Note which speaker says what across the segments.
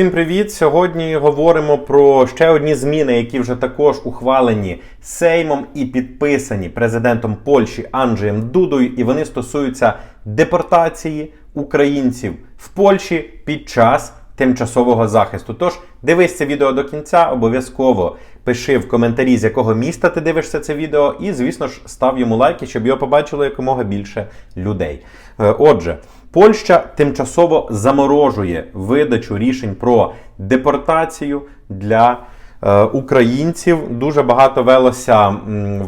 Speaker 1: всім привіт! Сьогодні говоримо про ще одні зміни, які вже також ухвалені Сеймом і підписані президентом Польщі Анджеєм Дудою, і вони стосуються депортації українців в Польщі під час тимчасового захисту. Тож дивись це відео до кінця, обов'язково пиши в коментарі, з якого міста ти дивишся це відео, і, звісно ж, став йому лайки, щоб його побачило якомога більше людей. Е, Отже. Польща тимчасово заморожує видачу рішень про депортацію для українців. Дуже багато велося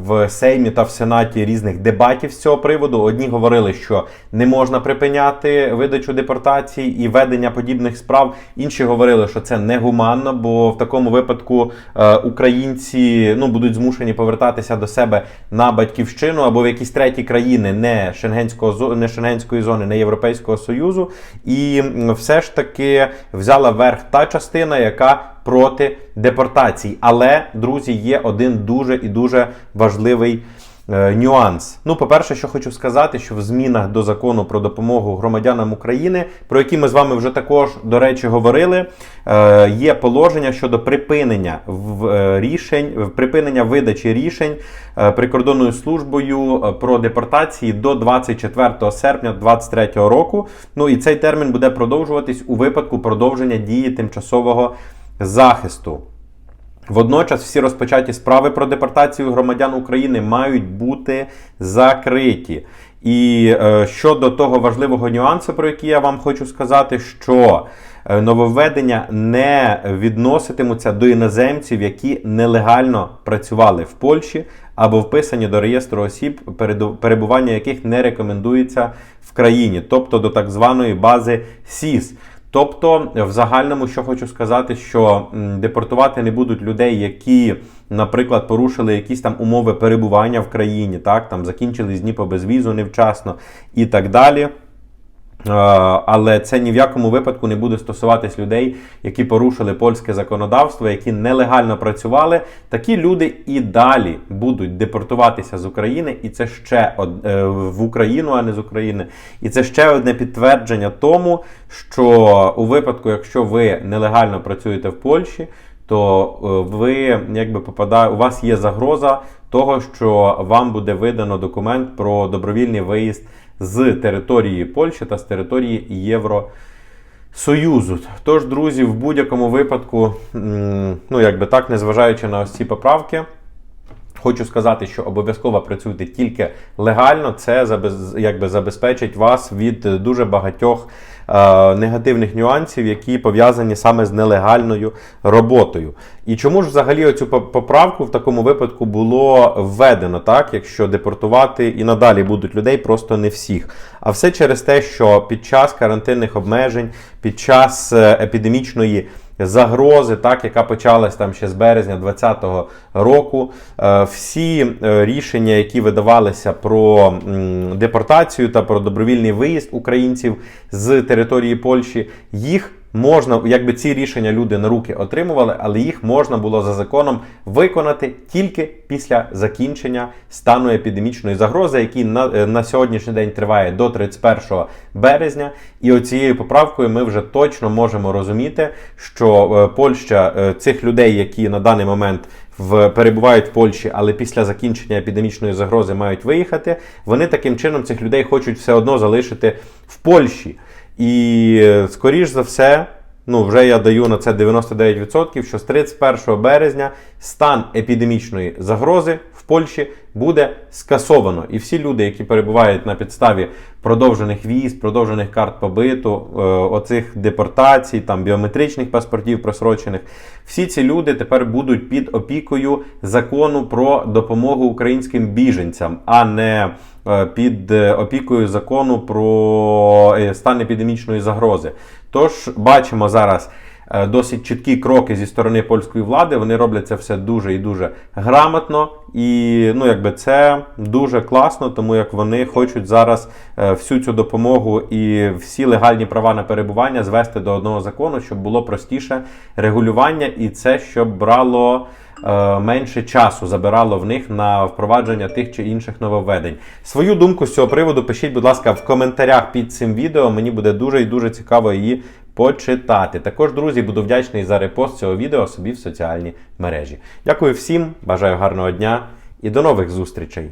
Speaker 1: в Сеймі та в Сенаті різних дебатів з цього приводу. Одні говорили, що не можна припиняти видачу депортації і ведення подібних справ. Інші говорили, що це негуманно, бо в такому випадку е, українці ну, будуть змушені повертатися до себе на батьківщину або в якісь треті країни, не шенгенського не шенгенської зони, не Європейського Союзу. І все ж таки взяла верх та частина, яка проти депортацій. Але, друзі, є один дуже і дуже важливий. е, Нюанс. Ну, по-перше, що хочу сказати, що в змінах до закону про допомогу громадянам України, про які ми з вами вже також, до речі, говорили, е, є положення щодо припинення е, рішень, припинення видачі рішень прикордонною службою про депортації до 24 серпня 2023 року. Ну і цей термін буде продовжуватись у випадку продовження дії тимчасового захисту. Водночас всі розпочаті справи про депортацію громадян України мають бути закриті. І е, щодо того важливого нюансу, про який я вам хочу сказати, що е, нововведення не відноситимуться до іноземців, які нелегально працювали в Польщі або вписані до реєстру осіб, перебування яких не рекомендується в країні, тобто до так званої бази СІС. Тобто, в загальному, що хочу сказати, що депортувати не будуть людей, які, наприклад, порушили якісь там умови перебування в країні, так, там закінчили з по безвізу невчасно і так далі. Але це ні в якому випадку не буде стосуватись людей, які порушили польське законодавство, які нелегально працювали. Такі люди і далі будуть депортуватися з України, і це ще од... е, в Україну, а не з України. І це ще одне підтвердження тому, що у випадку, якщо ви нелегально працюєте в Польщі, то е, ви якби попадає, у вас є загроза того, що вам буде видано документ про добровільний виїзд з території Польщі та з території Євросоюзу. Тож, друзі, в будь-якому випадку, ну якби так, незважаючи на ось ці поправки. Хочу сказати, що обов'язково працюйте тільки легально. Це якби забезпечить вас від дуже багатьох негативних нюансів, які пов'язані саме з нелегальною роботою. І чому ж взагалі оцю поправку в такому випадку було введено, так якщо депортувати і надалі будуть людей, просто не всіх. А все через те, що під час карантинних обмежень, під час е, епідемічної загрози, так, яка почалась там ще з березня 2020 року. Е, Всі е, рішення, які видавалися про депортацію та про добровільний виїзд українців з території Польщі, їх можна, якби ці рішення люди на руки отримували, але їх можна було за законом виконати тільки після закінчення стану епідемічної загрози, який на, е, на сьогоднішній день триває до 31 березня. І оцією поправкою ми вже точно можемо розуміти, що е, Польща е, цих людей, які на даний момент в перебувають в Польщі, але після закінчення епідемічної загрози мають виїхати. Вони таким чином цих людей хочуть все одно залишити в Польщі. І скоріш за все, ну вже я даю на це 99%, що з 31 березня стан епідемічної загрози Польщі буде скасовано. І всі люди, які перебувають на підставі продовжених віз, продовжених карт побиту, е, оцих депортацій, там біометричних паспортів просрочених, всі ці люди тепер будуть під опікою закону про допомогу українським біженцям, а не е, під е, опікою закону про стан епідемічної загрози. Тож бачимо зараз досить чіткі кроки зі сторони польської влади. Вони роблять це все дуже і дуже грамотно. І ну, якби це дуже класно, тому як вони хочуть зараз е, всю цю допомогу і всі легальні права на перебування звести до одного закону, щоб було простіше регулювання, і це щоб брало. е, Менше часу забирало в них на впровадження тих чи інших нововведень. Свою думку з цього приводу пишіть, будь ласка, в коментарях під цим відео. Мені буде дуже і дуже цікаво її почитати. Також, друзі, буду вдячний за репост цього відео собі в соціальні мережі. Дякую всім, бажаю гарного дня і до нових зустрічей.